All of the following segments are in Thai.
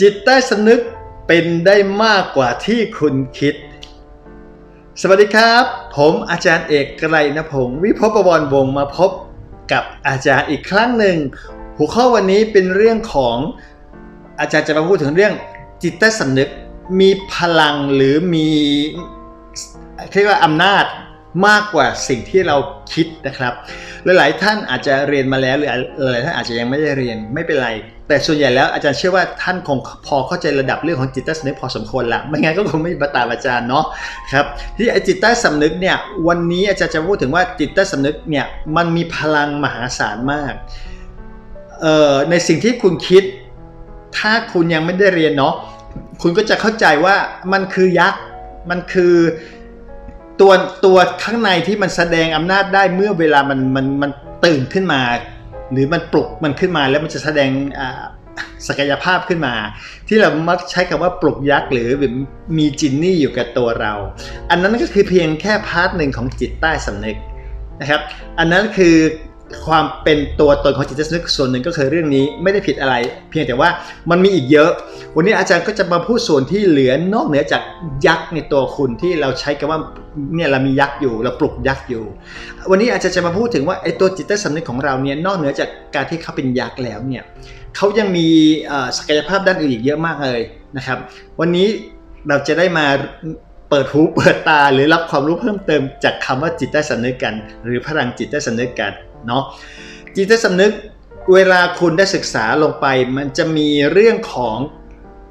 จิตใต้สำนึกเป็นได้มากกว่าที่คุณคิด สวัสดีครับ ผมอาจารย์เอกไกรนพงศ์วิภพบวรวงศ์มาพบกับอาจารย์อีกครั้งหนึ่ง หัวข้อวันนี้เป็นเรื่องของอาจารย์จะมาพูดถึงเรื่องจิตใต้สำนึกมีพลังหรือมีเรียกว่าอำนาจ มากกว่าสิ่งที่เราคิดนะครับหลายๆท่านอาจจะเรียนมาแล้วหรือหลายท่านอาจจะยังไม่ได้เรียนไม่เป็นไร แต่ส่วนใหญ่แล้วอาจารย์เชื่อว่าท่านคงพอเข้าใจระดับเรื่องของจิตใต้สำนึกพอสมควรละไม่งั้นก็คงไม่มาตามอาจารย์เนาะครับที่ไอจิตใต้สำนึกเนี่ยวันนี้อาจารย์จะพูดถึงว่าจิตใต้สำนึกเนี่ยมันมีพลังมหาศาลมากเอ่อในสิ่งที่คุณคิด ถ้าคุณยังไม่ได้เรียนเนาะคุณก็จะเข้าใจว่ามันคือยักษ์มันคือ ตัวตัวข้างในที่มันแสดงอำนาจได้เมื่อเวลามันมันมันตื่นขึ้นมา หรือมันปลุกมันขึ้นมาแล้วมันจะแสดงศักยภาพขึ้นมา ที่เรามักใช้คำว่าปลุกยักษ์หรือมีจินนี่อยู่กับตัวเรา อันนั้นก็คือเพียงแค่พาร์ทหนึ่งของจิตใต้สำนึกนะครับ อันนั้นคือ ความเป็นตัวตนของจิตใต้สำนึกส่วนหนึ่งก็คือเรื่องนี้ไม่ได้ผิดอะไร เพียงแต่ว่ามันมีอีกเยอะ วันนี้อาจารย์ก็จะมาพูดส่วนที่เหลือนอกเหนือจากยักษ์ในตัวคุณที่เราใช้คำว่าเนี่ยเรามียักษ์อยู่เราปลุกยักษ์อยู่ วันนี้อาจารย์จะมาพูดถึงว่าไอ้ตัวจิตใต้สำนึกของเราเนี่ยนอกเหนือจากการที่เขาเป็นยักษ์แล้วเนี่ยเขายังมีศักยภาพด้านอื่นอีกเยอะมากเลยนะครับ วันนี้เราจะได้มาเปิดหูเปิดตาหรือรับความรู้เพิ่มเติมจากคำว่าจิตใต้สำนึกกัน หรือพลังจิตใต้สำนึกกัน เนาะจิตสำนึกเวลาคุณได้ศึกษาลงไป มันจะมีเรื่องของ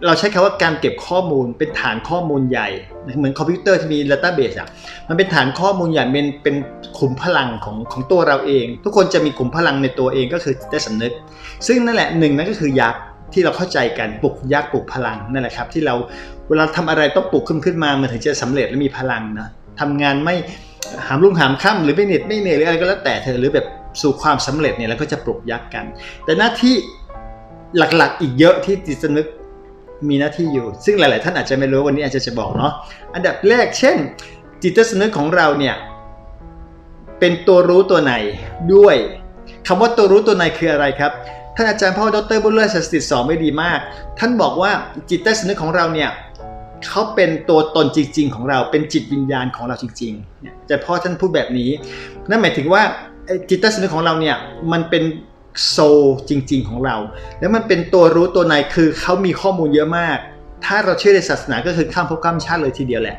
เราใช้คำว่าการเก็บข้อมูลเป็นฐานข้อมูลใหญ่ เหมือนคอมพิวเตอร์ที่มี database อะมันเป็นฐานข้อมูลใหญ่เป็นเป็นขุมพลังของของตัวเราเอง ทุกคนจะมีขุมพลังในตัวเองก็คือจิตสำนึก ซึ่งนั่นแหละหนึ่งนั่นก็คือยักษ์ที่เราเข้าใจกันปลุกยักษ์ปลุกพลังนั่นแหละครับ ที่เราเวลาทำอะไรต้องปลุกขึ้นขึ้นมามันถึงจะสำเร็จและมีพลังนะทำงานไม่หามรุ่งหามค่ำหรือไม่เหน็ดไม่เหนื่อยหรืออะไรก็แล้วแต่เธอหรือแบบ ความสำเร็จเนี่ยเราก็จะปลุกยักษ์กัน แต่หน้าที่หลักๆ อีกเยอะที่จิตสำนึกมีหน้าที่อยู่ ซึ่งหลายๆ ท่านอาจจะไม่รู้วันนี้อาจจะจะบอกเนาะอันดับแรกเช่น จิตสำนึกของเราเนี่ยเป็นตัวรู้ตัวไหนด้วยคำว่าตัวรู้ตัวไหนคืออะไรครับท่านอาจารย์พ่อดรบุญเลิศสถิสอนไว้ดีมาก ท่านบอกว่าจิตใต้สำนึกของเราเนี่ยเขาเป็นตัวตนจริง ๆ ของเราเป็นจิตวิญญาณของเราจริงๆเนี่ยอาจารย์พ่อท่านพูดแบบนี้ นั่นหมายถึงว่า จิตใต้สำนึกของเราเนี่ยมันเป็นโซลจริง ๆ ของเรา แล้วมันเป็นตัวรู้ตัวในคือเขามีข้อมูลเยอะมาก ถ้าเราเชื่อในศาสนาก็คือข้ามภพข้ามชาติเลยทีเดียวแหละ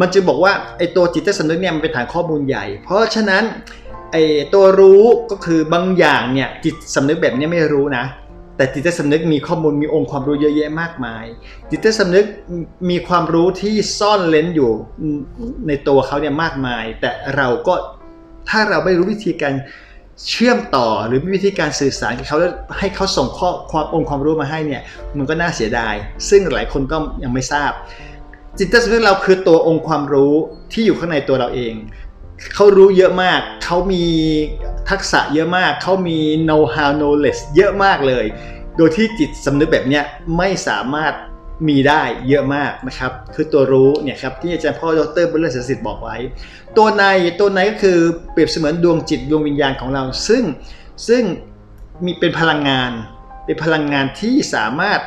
มันจะบอกว่าไอ้ตัวจิตใต้สำนึกเนี่ยมันเป็นฐานข้อมูลใหญ่ เพราะฉะนั้นไอ้ตัวรู้ก็คือบางอย่างเนี่ยจิตสำนึกแบบนี้ไม่รู้นะ แต่จิตใต้สำนึกมีข้อมูลมีองค์ความรู้เยอะแยะมากมาย จิตใต้สำนึกมีความรู้ที่ซ่อนเลนอยู่ในตัวเขาเนี่ยมากมาย แต่เราก็ ถ้าเราไม่รู้วิธีการเชื่อมต่อหรือวิธีการสื่อสารกับเขาแล้วให้เขาส่งข้อความองค์ความรู้มาให้เนี่ยมันก็น่าเสียดาย ซึ่งหลายคนก็ยังไม่ทราบ จิตใต้สำนึกเราคือตัวองค์ความรู้ที่อยู่ข้างในตัวเราเองเขารู้เยอะมาก เขามีทักษะเยอะมาก เขามี know how knowledge เยอะมากเลย โดยที่จิตสำนึกแบบเนี้ยไม่สามารถ มีได้เยอะมากนะครับ คือตัวรู้เนี่ยครับที่อาจารย์พ่อดรบุญเลิศศิษย์บอกไว้ ตัวในตัวในก็คือเปรียบเสมือนดวงจิตดวงวิญญาณของเรา ซึ่งซึ่งมีเป็นพลังงาน เป็นพลังงานที่สามารถ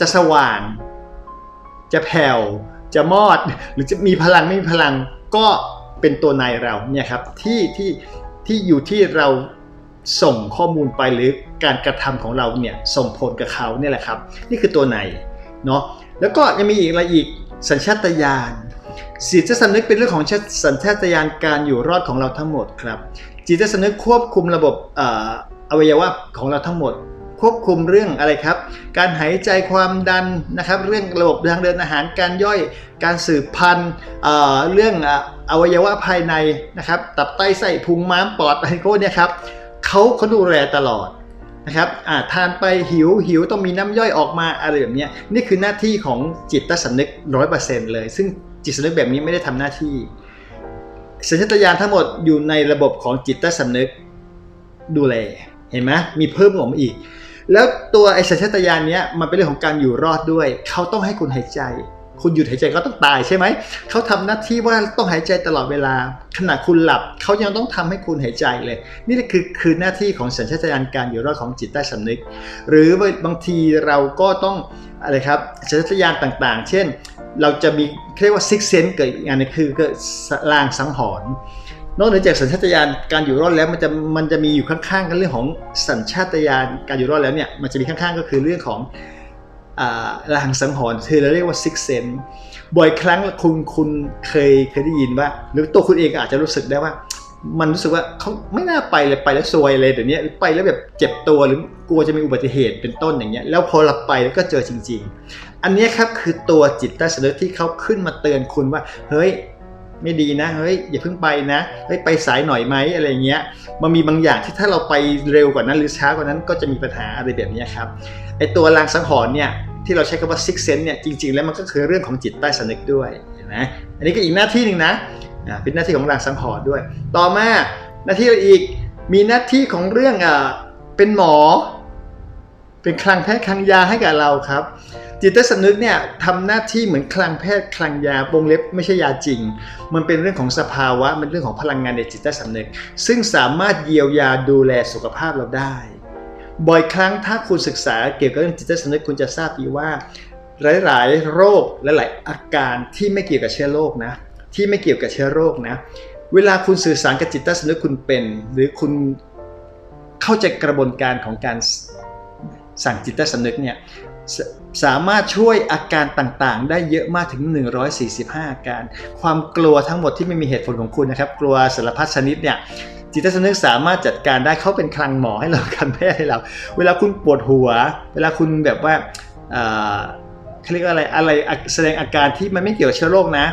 จะสว่าง จะแผ่ว จะมอด หรือจะมีพลังไม่มีพลังก็เป็นตัวในเราเนี่ยครับที่ที่ที่อยู่ที่เรา ส่งข้อมูลไปหรือการกระทำของเราเนี่ยส่งผลกับเขาเนี่ยแหละครับ นี่คือตัวในเนาะแล้วก็ยังมีอีกอะไรอีกสัญชาตญาณจิตสำนึกเป็นเรื่องของสัญชาตญาณการอยู่รอดของเราทั้งหมดครับจิตสำนึกควบคุมระบบอวัยวะของเราทั้งหมด ควบคุมเรื่องอะไรครับ การหายใจความดันนะครับ เรื่องระบบทางเดินอาหารการย่อย การสืบพันธุ์เรื่องอวัยวะภายในนะครับ ตับไตไส้พุงม้ามปอดอะไรพวกนี้ครับ เขาเขาดูแลตลอดนะครับอ่าทานไปหิวหิวต้องมีน้ำย่อยออกมาอะไรแบบนี้นี่คือหน้าที่ของจิตต้สำนึกร้อยเปอร์เซ็นต์เลย ซึ่งจิตสำนึกแบบนี้ไม่ได้ทำหน้าที่สัญชาตญาณทั้งหมดอยู่ในระบบของจิตใต้สำนึกดูแลเห็นไหมมีเพิ่มออกมาอีก แล้วตัวไอสัญชาตญาณเนี้ยมันเป็นเรื่องของการอยู่รอดด้วย เขาต้องให้คุณหายใจ คุณหยุดหายใจก็ต้องตายใช่ไหม เขาทำหน้าที่ว่าต้องหายใจตลอดเวลา ขณะคุณหลับเขายังต้องทำให้คุณหายใจเลย นี่คือคือหน้าที่ของสัญชาตญาณการอยู่รอดของจิตใต้สำนึก หรือบางทีเราก็ต้องอะไรครับสัญชาตญาณต่างๆ เช่น เราจะมีเรียกว่าซิกเซนเกิดอีกอันหนึงคือเกิดลางสังหรณ์นอกเหนือจากสัญชาตญาณการอยู่รอดแล้วมันจะมันจะมีอยู่ข้างๆกันเรื่องของสัญชาตญาณการอยู่รอดแล้วเนี่ยมันจะมีข้างๆ ก็คือเรื่องของ ระหังสังหรณ์คือเราเรียกว่าซิกเซนบ่อยครั้งคุณคุณเคยเคยได้ยินว่า หรือตัวคุณเองอาจจะรู้สึกได้ว่า มันรู้สึกว่าเขาไม่น่าไปเลยไปแล้วซวยเลยเดี๋ยวนี้ไปแล้วแบบเจ็บตัวหรือกลัวจะมีอุบัติเหตุเป็นต้นอย่างเงี้ยแล้วพอเราไปแล้วก็เจอจริง ๆ อันนี้ครับคือตัวจิตใต้สำนึกที่เขาขึ้นมาเตือนคุณว่าเฮ้ย ไม่ดีนะเฮ้ยอย่าเพิ่งไปนะเฮ้ยไปสายหน่อยไหมอะไรเงี้ยมันมีบางอย่างที่ถ้าเราไปเร็วกว่านั้นหรือช้ากว่านั้นก็จะมีปัญหาอะไรแบบนี้ครับไอตัวลางสังหรณ์เนี่ยที่เราใช้คำว่า six sense เนี่ยจริง ๆ แล้วมันก็คือเรื่องของจิตใต้สำนึกด้วยเห็นไหมอันนี้ก็อีกหน้าที่หนึ่งนะเป็นหน้าที่ของรางสังหรณ์ด้วย ต่อมาหน้าที่อีกมีหน้าที่ของเรื่องอ่าเป็นหมอ เป็นคลังแพทย์คลังยาให้กับเราครับ จิตใต้สำนึกเนี่ยทำหน้าที่เหมือนคลังแพทย์คลังยาวงเล็บไม่ใช่ยาจริง มันเป็นเรื่องของสภาวะมันเรื่องของพลังงานในจิตใต้สำนึก ซึ่งสามารถเยียวยาดูแลสุขภาพเราได้ บ่อยครั้งถ้าคุณศึกษาเกี่ยวกับเรื่องจิตใต้สำนึกคุณจะทราบดีว่า หลาย ๆ โรคและหลายอาการที่ไม่เกี่ยวกับเชื้อโรคนะ ที่ไม่เกี่ยวกับเชื้อโรคนะ เวลาคุณสื่อสารกับจิตใต้สำนึกคุณเป็น หรือคุณเข้าใจกระบวนการของการสั่งจิตใต้สำนึกเนี่ย สสามารถช่วยอาการต่างๆ ได้เยอะมากถึง 145 อาการ ความกลัวทั้งหมดที่ไม่มีเหตุผลของคุณนะครับ กลัวสารพัดชนิดเนี่ยจิตสำนึกสามารถจัดการได้เขาเป็นคลังหมอให้เราการแพทย์ให้เรา เวลาคุณปวดหัว เวลาคุณแบบว่าเขาเรียกอะไรอะไรแสดงอาการที่มันไม่เกี่ยวเชื้อโรคนะ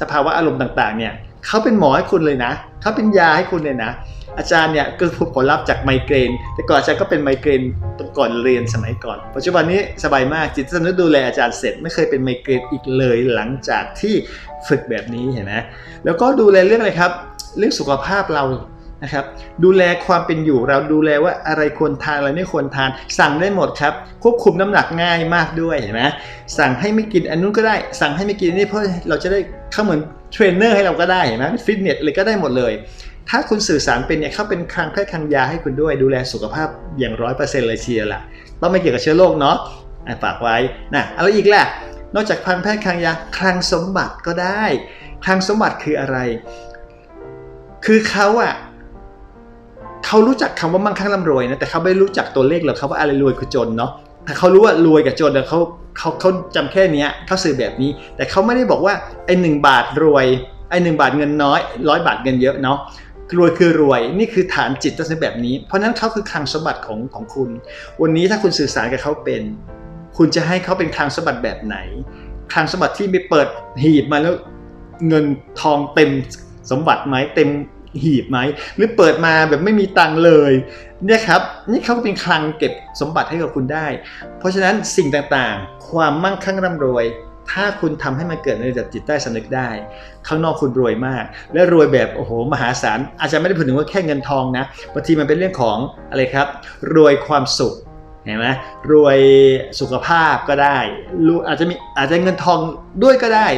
สภาวะอารมณ์ต่างๆเนี่ยเขาเป็นหมอให้คุณเลยนะเขาเป็นยาให้คุณเลยนะ อาจารย์เนี่ยก็พบผลลัพธ์จากไมเกรน แต่ก่อนอาจารย์ก็เป็นไมเกรนตอนก่อนเรียนสมัยก่อน ปัจจุบันนี้สบายมากจิตสำนึกดูแลอาจารย์เสร็จไม่เคยเป็นไมเกรนอีกเลยหลังจากที่ฝึกแบบนี้เห็นไหมแล้วก็ดูแลเรื่องอะไรครับ เรื่องสุขภาพเรานะครับดูแลความเป็นอยู่เราดูแลว่าอะไรควรทานอะไรไม่ควรทาน สั่งได้หมดครับ ควบคุมน้ำหนักง่ายมากด้วยเห็นไหมสั่งให้ไม่กินอันนู้นก็ได้ สั่งให้ไม่กินนี่เพื่อเราจะได้เข้าเหมือนเทรนเนอร์ให้เราก็ได้เห็นไหมฟิตเนสอะไรก็ได้หมดเลย ถ้าคุณสื่อสารเป็นเนี่ยเขาเป็นคลังแพทย์คลังยาให้คุณด้วยดูแลสุขภาพอย่างร้อยเปอร์เซ็นต์เลยเชียร์ละต้องไม่เกี่ยวกับเชื้อโรคเนาะฝากไว้นะเอะไรอีกล่ะ นอกจากคลังแพทย์คลังยาคลังสมบัติก็ได้คลังสมบัติคืออะไร คือเขาอะเขารู้จักคำว่ามั่งคั่งร่ำรวยนะแต่เขาไม่รู้จักตัวเลขหรอกครับว่าอะไรรวยคือจนเนาะแต่เขารู้ว่ารวยกับจนเนี่ยเขาเขาเขาจำแค่นี้เขาสื่อแบบนี้ แต่เขาไม่ได้บอกว่าไอ้หนึ่งบาทรวยไอ้หนึ่งบาทเงินน้อยร้อยบาทเงินเยอะเนาะ รวยคือรวยนี่คือฐานจิตตั้งแต่แบบนี้ เพราะนั้นเขาคือคลังสมบัติของของคุณ วันนี้ถ้าคุณสื่อสารกับเขาเป็น คุณจะให้เขาเป็นคลังสมบัติแบบไหนคลังสมบัติที่ไม่เปิดหีบมาแล้วเงินทองเต็มสมบัติไหมเต็มหีบไหมหรือเปิดมาแบบไม่มีตังเลยเนี่ยครับนี่เขาเป็นคลังเก็บสมบัติให้กับคุณได้ เพราะฉะนั้นสิ่งต่างๆ ความมั่งคั่งร่ำรวย ถ้าคุณทำให้มันเกิดในระดับจิตใต้สำนึกได้ ข้างนอกคุณรวยมาก และรวยแบบโอ้โหมหาศาลอาจจะไม่ได้พูดถึงว่าแค่เงินทองนะบางทีมันเป็นเรื่องของอะไรครับ รวยความสุขเห็นไหมรวยสุขภาพก็ได้อาจจะมีอาจจะเงินทองด้วยก็ได้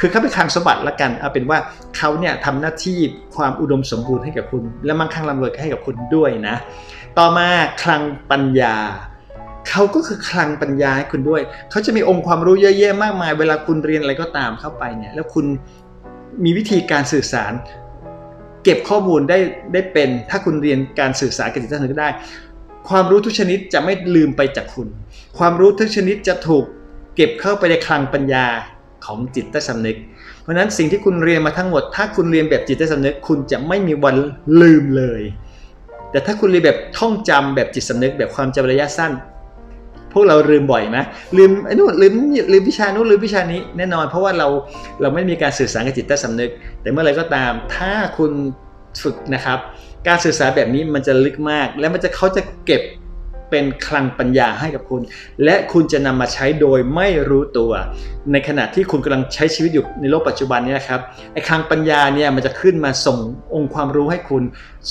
คือเขาเป็นคลังสมบัติละกันเอาเป็นว่าเขาเนี่ยทำหน้าที่ความอุดมสมบูรณ์ให้กับคุณ และมั่งคั่งร่ำรวยให้กับคุณด้วยนะ ต่อมาคลังปัญญา เขาก็คือคลังปัญญาให้คุณด้วย เขาจะมีองค์ความรู้เยอะแยะมากมาย เวลาคุณเรียนอะไรก็ตามเข้าไปเนี่ย แล้วคุณมีวิธีการสื่อสาร เก็บข้อมูลได้ได้เป็น ถ้าคุณเรียนการสื่อสารกับจิตใต้สำนึกได้ ความรู้ทุกชนิดจะไม่ลืมไปจากคุณ ความรู้ทุกชนิดจะถูกเก็บเข้าไปในคลังปัญญาของจิตใต้สำนึก เพราะนั้นสิ่งที่คุณเรียนมาทั้งหมด ถ้าคุณเรียนแบบจิตใต้สำนึก คุณจะไม่มีวันลืมเลย แต่ถ้าคุณเรียนแบบท่องจำแบบจิตสำนึก แบบความจำระยะสั้น พวกเราลืมบ่อยไหมลืมไอ้นู่นลืมลืมวิชานู้นลืมวิชานี้แน่นอน เพราะว่าเราเราไม่มีการสื่อสารกับจิตใต้สำนึก แต่เมื่อไรก็ตาม ถ้าคุณฝึกนะครับ การสื่อสารแบบนี้มันจะลึกมาก และมันจะเขาจะเก็บ เป็นคลังปัญญาให้กับคุณ และคุณจะนำมาใช้โดยไม่รู้ตัว ในขณะที่คุณกำลังใช้ชีวิตอยู่ในโลกปัจจุบันนี้นะครับไอ้คลังปัญญาเนี่ยมันจะขึ้นมาส่งองค์ความรู้ให้คุณ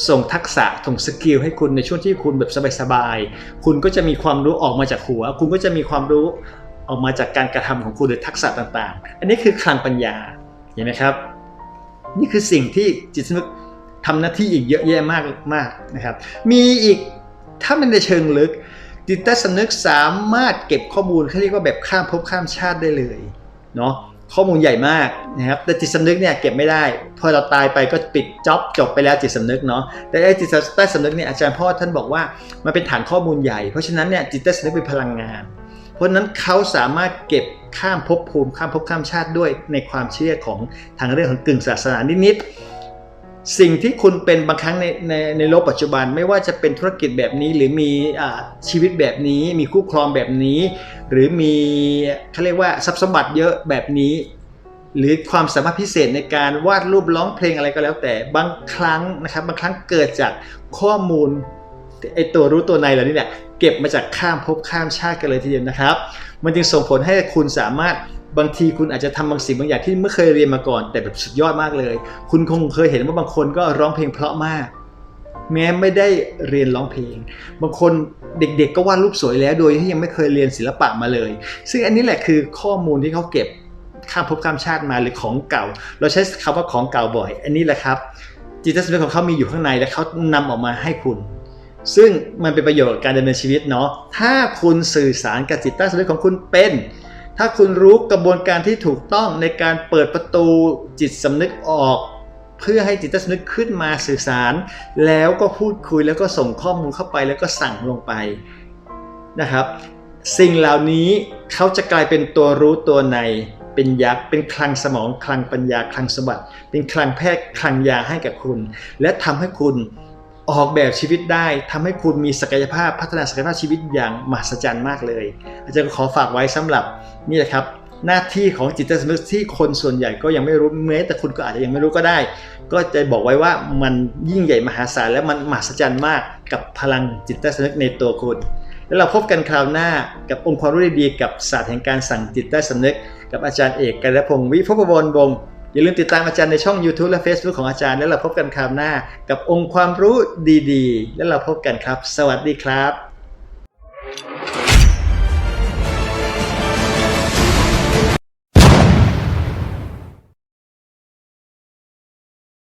ส่งทักษะส่งสกิลให้คุณในช่วงที่คุณแบบสบายๆคุณก็จะมีความรู้ออกมาจากหัว คุณก็จะมีความรู้ออกมาจากการกระทำของคุณหรือทักษะต่างๆ อันนี้คือคลังปัญญาเห็นไหมครับ นี่คือสิ่งที่จิตสนึกทำหน้าที่อีกเยอะแยะมากมากนะครับ มีอีก ถ้ามันในเชิงลึก จิตใต้สำนึกสามารถเก็บข้อมูลเขาเรียกว่าแบบข้ามภพข้ามชาติได้เลยเนาะข้อมูลใหญ่มากนะครับแต่จิตสำนึกเนี่ยเก็บไม่ได้พอเราตายไปก็ปิดจ็อบจบไปแล้วจิตสำนึกเนาะแต่ไอ้จิตใต้สำนึกเนี่ยอาจารย์พ่อท่านบอกว่ามันเป็นฐานข้อมูลใหญ่เพราะฉะนั้นเนี่ยจิตใต้สำนึกเป็นพลังงาน เพราะฉะนั้นเขาสามารถเก็บข้ามภพภูมิข้ามภพข้ามชาติด้วยในความเชื่อของทางเรื่องของกึ่งศาสนานิดๆ สิ่งที่คุณเป็นบางครั้งในในในโลกปัจจุบัน ไม่ว่าจะเป็นธุรกิจแบบนี้ หรือมีอชีวิตแบบนี้ มีคู่ครองแบบนี้ หรือมีเขาเรียกว่าทรัพย์สมบัติเยอะแบบนี้ หรือความสามารถพิเศษในการวาดรูปร้องเพลงอะไรก็แล้วแต่บางครั้งนะครับบางครั้งเกิดจากข้อมูลไอตัวรู้ตัวในเหล่านี้เนี่ยเก็บมาจากข้ามภพข้ามชาติกันเลยทีเดียวนะครับ มันจึงส่งผลให้คุณสามารถ บางทีคุณอาจจะทำบางสิ่งบางอย่างที่ไม่เคยเรียนมาก่อน แต่แบบสุดยอดมากเลย คุณคงเคยเห็นว่าบางคนก็ร้องเพลงเพราะมาก แม้ไม่ได้เรียนร้องเพลง บางคนเด็กๆ ก็วาดรูปสวยแล้วโดยที่ยังไม่เคยเรียนศิลปะมาเลย ซึ่งอันนี้แหละคือข้อมูลที่เขาเก็บข้ามภพข้ามชาติมาหรือของเก่า เราใช้คำว่าของเก่าบ่อย อันนี้แหละครับ จิตสำนึกของเขามีอยู่ข้างในและเขานำออกมาให้คุณ ซึ่งมันเป็นประโยชน์กับการดำเนินชีวิตเนาะถ้าคุณสื่อสารกับจิตใต้สำนึกของคุณเป็น ถ้าคุณรู้กระบวนการที่ถูกต้องในการเปิดประตูจิตสำนึกออก เพื่อให้จิตสำนึกขึ้นมาสื่อสาร แล้วก็พูดคุยแล้วก็ส่งข้อมูลเข้าไปแล้วก็สั่งลงไปนะครับ สิ่งเหล่านี้เขาจะกลายเป็นตัวรู้ตัวในเป็นยักษ์เป็นคลังสมองคลังปัญญาคลังสมบัติ เป็นคลังแพทย์คลังยาให้กับคุณ และทำให้คุณ ออกแบบชีวิตได้ทำให้คุณมีศักยภาพพัฒนาศักยภาพชีวิตอย่างมหัศจรรย์มากเลย อาจารย์ก็ขอฝากไว้สำหรับนี่แหละครับ หน้าที่ของจิตใต้สำนึกที่คนส่วนใหญ่ก็ยังไม่รู้แม้แต่คุณก็อาจจะยังไม่รู้ก็ได้ ก็จะบอกไว้ว่ามันยิ่งใหญ่มหาศาลและมันมหัศจรรย์มากกับพลังจิตใต้สำนึกในตัวคุณ แล้วเราพบกันคราวหน้ากับองค์ความรู้ดีๆกับศาสตร์แห่งการสั่งจิตใต้สำนึก กับอาจารย์เอกกันพงศ์วิภพบลวงศ์ อย่าลืมติดตามอาจารย์ในช่อง YouTube และ Facebook ของอาจารย์ แล้วเราพบกันคราวหน้า กับองค์ความรู้ดีๆ แล้วเราพบกันครับ สวัสดีครับ